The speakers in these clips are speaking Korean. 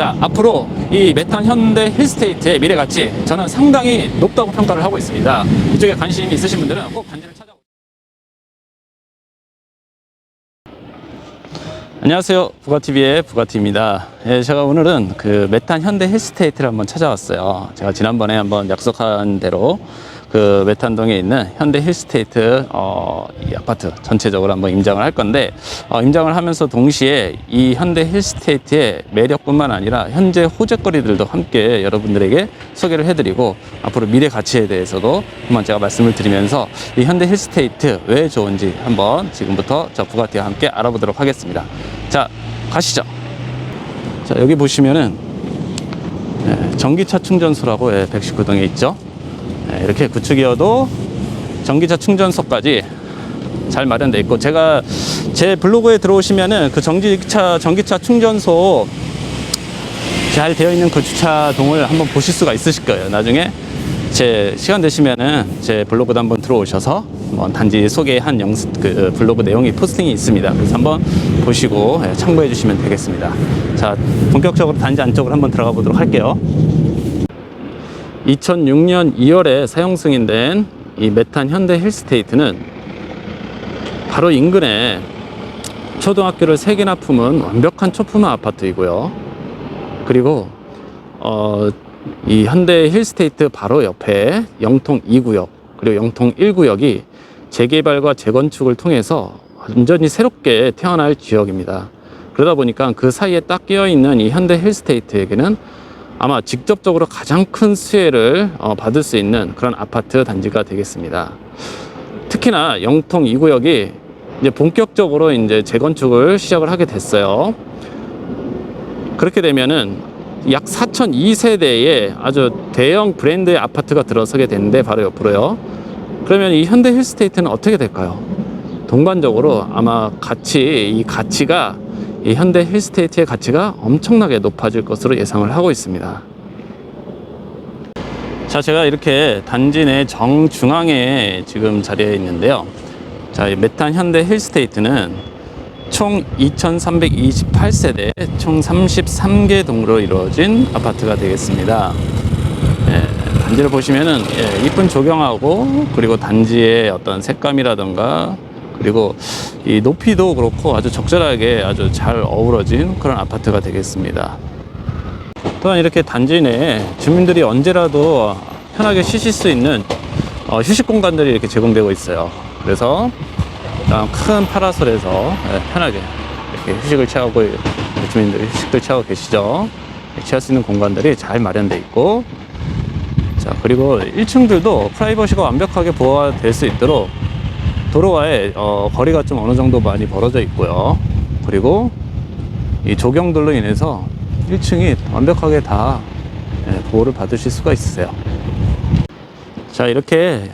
자, 앞으로 이 메탄 현대 힐스테이트의 미래 가치 저는 상당히 높다고 평가를 하고 있습니다. 이쪽에 관심이 있으신 분들은 꼭 단지를 찾아 안녕하세요. 부가TV의 부가티입니다. 예, 제가 오늘은 그 메탄 현대 힐스테이트를 한번 찾아왔어요. 제가 지난번에 한번 약속한 대로 그 메탄동에 있는 현대 힐스테이트 어, 이 아파트 전체적으로 한번 임장을 할 건데 어, 임장을 하면서 동시에 이 현대 힐스테이트의 매력뿐만 아니라 현재 호재거리들도 함께 여러분들에게 소개를 해드리고 앞으로 미래 가치에 대해서도 한번 제가 말씀을 드리면서 이 현대 힐스테이트 왜 좋은지 한번 지금부터 저 부가티와 함께 알아보도록 하겠습니다. 자 가시죠. 자 여기 보시면은 예, 전기차 충전소라고 예, 119동에 있죠. 예, 이렇게 구축이어도 전기차 충전소까지 잘 마련돼 있고 제가 제 블로그에 들어오시면은 그 전기차 전기차 충전소 잘 되어 있는 그 주차동을 한번 보실 수가 있으실 거예요. 나중에 제 시간 되시면은 제 블로그도 한번 들어오셔서 한번 단지 소개한 영, 그 블로그 내용이 포스팅이 있습니다. 그래서 한번 보시고 예, 참고해 주시면 되겠습니다. 자, 본격적으로 단지 안쪽으로 한번 들어가 보도록 할게요. 2006년 2월에 사용 승인된 이 메탄 현대 힐스테이트는 바로 인근에 초등학교를 세 개나 품은 완벽한 초품화 아파트이고요. 그리고 어, 이 현대 힐스테이트 바로 옆에 영통 2구역 그리고 영통 1구역이 재개발과 재건축을 통해서 완전히 새롭게 태어날 지역입니다. 그러다 보니까 그 사이에 딱 끼어 있는 이 현대 힐스테이트에게는 아마 직접적으로 가장 큰 수혜를 어, 받을 수 있는 그런 아파트 단지가 되겠습니다. 특히나 영통 2구역이 이제 본격적으로 이제 재건축을 시작을 하게 됐어요. 그렇게 되면은 약 4,002세대의 아주 대형 브랜드의 아파트가 들어서게 되는데 바로 옆으로요. 그러면 이 현대 힐스테이트는 어떻게 될까요? 동반적으로 아마 가치 이 가치가 이 현대 힐스테이트의 가치가 엄청나게 높아질 것으로 예상을 하고 있습니다. 자, 제가 이렇게 단지 내 정중앙에 지금 자리에 있는데요. 자, 이 메탄 현대 힐스테이트는 총 2,328세대, 총 33개 동으로 이루어진 아파트가 되겠습니다. 예, 단지를 보시면은 예, 이쁜 조경하고 그리고 단지의 어떤 색감이라던가 그리고 이 높이도 그렇고 아주 적절하게 아주 잘 어우러진 그런 아파트가 되겠습니다. 또한 이렇게 단지 내에 주민들이 언제라도 편하게 쉬실 수 있는 어, 휴식 공간들이 이렇게 제공되고 있어요. 그래서 큰 파라솔에서 예, 편하게 이렇게 휴식을 취하고 주민들이 휴식을 취하고 계시죠. 예, 취할 수 있는 공간들이 잘 마련돼 있고 자 그리고 1층들도 프라이버시가 완벽하게 보호될 수 있도록 도로와의 어, 거리가 좀 어느 정도 많이 벌어져 있고요. 그리고 이 조경들로 인해서 1층이 완벽하게 다 예, 보호를 받으실 수가 있으세요. 자, 이렇게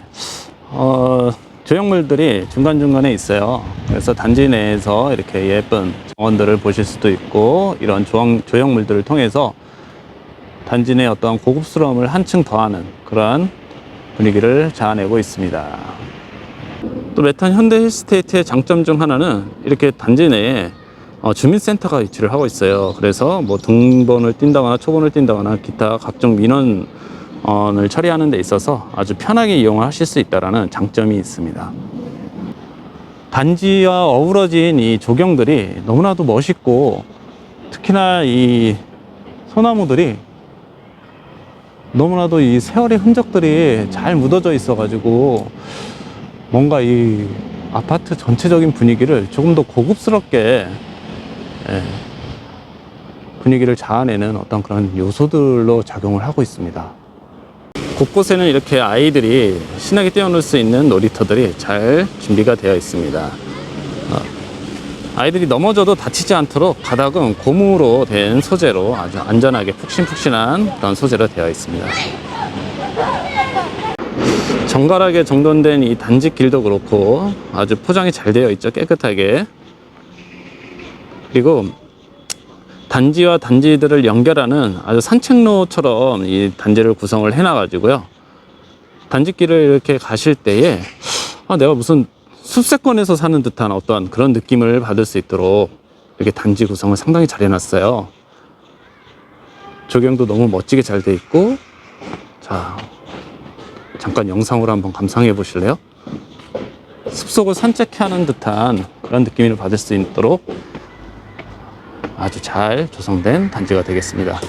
어, 조형물들이 중간중간에 있어요. 그래서 단지 내에서 이렇게 예쁜 정원들을 보실 수도 있고 이런 조형, 조형물들을 통해서 단지 내 어떤 고급스러움을 한층 더하는 그러한 분위기를 자아내고 있습니다. 또 메탄 현대 힐스테이트의 장점 중 하나는 이렇게 단지 내에 어, 주민센터가 위치를 하고 있어요. 그래서 뭐 등본을 띈다거나 초본을 띈다거나 기타 각종 민원을 처리하는 데 있어서 아주 편하게 이용하실 수 있다는 장점이 있습니다. 단지와 어우러진 이 조경들이 너무나도 멋있고 특히나 이 소나무들이 너무나도 이 세월의 흔적들이 잘 묻어져 있어가지고 뭔가 이 아파트 전체적인 분위기를 조금 더 고급스럽게 예, 분위기를 자아내는 어떤 그런 요소들로 작용을 하고 있습니다. 곳곳에는 이렇게 아이들이 신나게 뛰어놀 수 있는 놀이터들이 잘 준비가 되어 있습니다. 어, 아이들이 넘어져도 다치지 않도록 바닥은 고무로 된 소재로 아주 안전하게 푹신푹신한 그런 소재로 되어 있습니다. 정갈하게 정돈된 이 단지 길도 그렇고 아주 포장이 잘 되어 있죠 깨끗하게. 그리고 단지와 단지들을 연결하는 아주 산책로처럼 이 단지를 구성을 해놔 가지고요. 단지길을 이렇게 가실 때에 아, 내가 무슨 숲세권에서 사는 듯한 어떤 그런 느낌을 받을 수 있도록 이렇게 단지 구성을 상당히 잘 해놨어요. 조경도 너무 멋지게 잘 돼 있고 자 잠깐 영상으로 한번 감상해 보실래요? 숲속을 산책하는 듯한 그런 느낌을 받을 수 있도록 아주 잘 조성된 단지가 되겠습니다.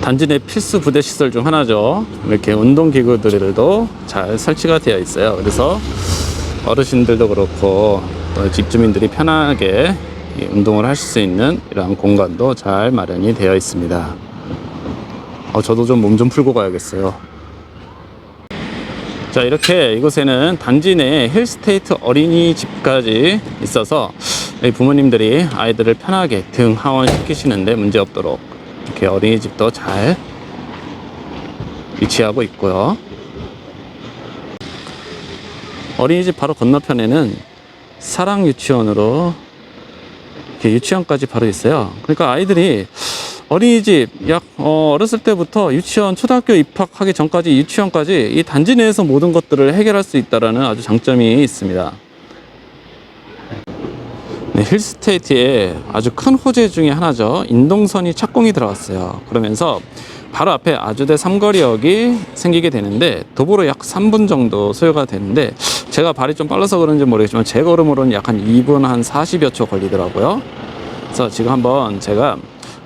단지 내 필수 부대 시설 중 하나죠. 이렇게 운동기구들도 잘 설치가 되어 있어요. 그래서 어르신들도 그렇고 또 집주민들이 편하게 이 운동을 하실 수 있는 이러한 공간도 잘 마련이 되어 있습니다. 어, 저도 좀 몸 좀 풀고 가야겠어요. 자, 이렇게 이곳에는 단지 내 힐스테이트 어린이집까지 있어서 이 부모님들이 아이들을 편하게 등 하원 시키시는데 문제 없도록 이렇게 어린이집도 잘 위치하고 있고요. 어린이집 바로 건너편에는 사랑 유치원으로 이렇게 유치원까지 바로 있어요. 그러니까 아이들이 어린이집 약 어, 어렸을 때부터 유치원 초등학교 입학하기 전까지 유치원까지 이 단지 내에서 모든 것들을 해결할 수 있다라는 아주 장점이 있습니다. 네, 힐스테이트의 아주 큰 호재 중에 하나죠. 인동선이 착공이 들어갔어요. 그러면서 바로 앞에 아주대 삼거리역이 생기게 되는데 도보로 약 3분 정도 소요가 되는데 제가 발이 좀 빨라서 그런지 모르겠지만 제 걸음으로는 약 한 2분 한 40여 초 걸리더라고요. 그래서 지금 한번 제가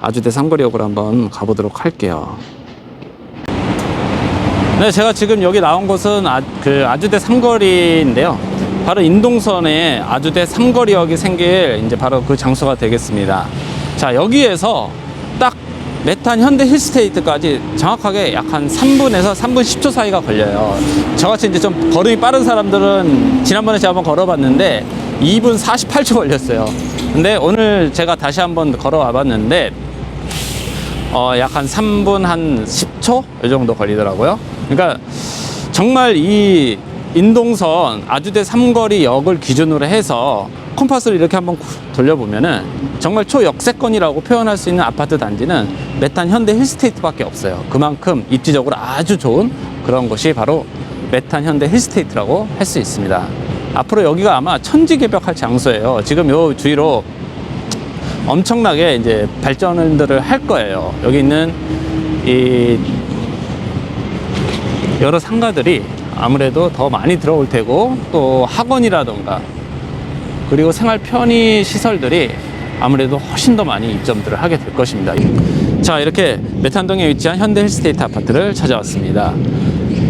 아주대 삼거리역으로 한번 가보도록 할게요. 네, 제가 지금 여기 나온 곳은 아, 그 아주대 삼거리인데요. 바로 인동선에 아주대 삼거리역이 생길 이제 바로 그 장소가 되겠습니다. 자, 여기에서 딱 메탄 현대 힐스테이트까지 정확하게 약 한 3분에서 3분 10초 사이가 걸려요. 저같이 이제 좀 걸음이 빠른 사람들은 지난번에 제가 한번 걸어봤는데 2분 48초 걸렸어요. 근데 오늘 제가 다시 한번 걸어와 봤는데 어, 약 한 3분 한 10초? 이 정도 걸리더라고요. 그러니까 정말 이 인동선 아주대 삼거리 역을 기준으로 해서 컴파스를 이렇게 한번 돌려보면은 정말 초역세권이라고 표현할 수 있는 아파트 단지는 메탄 현대 힐스테이트밖에 없어요. 그만큼 입지적으로 아주 좋은 그런 곳이 바로 메탄 현대 힐스테이트라고 할 수 있습니다. 앞으로 여기가 아마 천지 개벽할 장소예요. 지금 요 주위로 엄청나게 이제 발전들을 할 거예요. 여기 있는 이 여러 상가들이 아무래도 더 많이 들어올 테고 또 학원이라던가 그리고 생활 편의 시설들이 아무래도 훨씬 더 많이 입점들을 하게 될 것입니다. 자, 이렇게 메탄동에 위치한 현대 힐스테이트 아파트를 찾아왔습니다.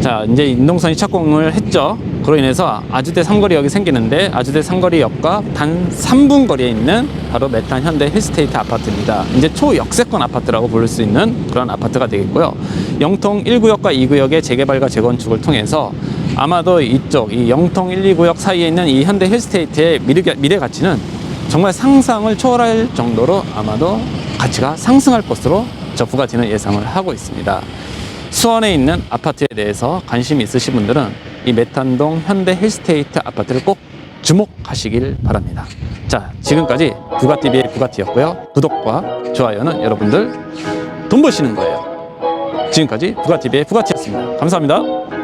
자, 이제 인동선이 착공을 했죠. 그로 인해서 아주대 삼거리역이 생기는데 아주대 삼거리역과 단 3분 거리에 있는 바로 메탄 현대 힐스테이트 아파트입니다. 이제 초역세권 아파트라고 부를 수 있는 그런 아파트가 되겠고요. 영통 1구역과 2구역의 재개발과 재건축을 통해서 아마도 이쪽 이 영통 1, 2구역 사이에 있는 이 현대 힐스테이트의 미래, 미래 가치는 정말 상상을 초월할 정도로 아마도 가치가 상승할 것으로 저 부가티는 예상을 하고 있습니다. 수원에 있는 아파트에 대해서 관심이 있으신 분들은 이 메탄동 현대 힐스테이트 아파트를 꼭 주목하시길 바랍니다. 자, 지금까지 부가TV의 부가티였고요. 구독과 좋아요는 여러분들 돈 버시는 거예요. 지금까지 부가TV의 부가티였습니다. 감사합니다.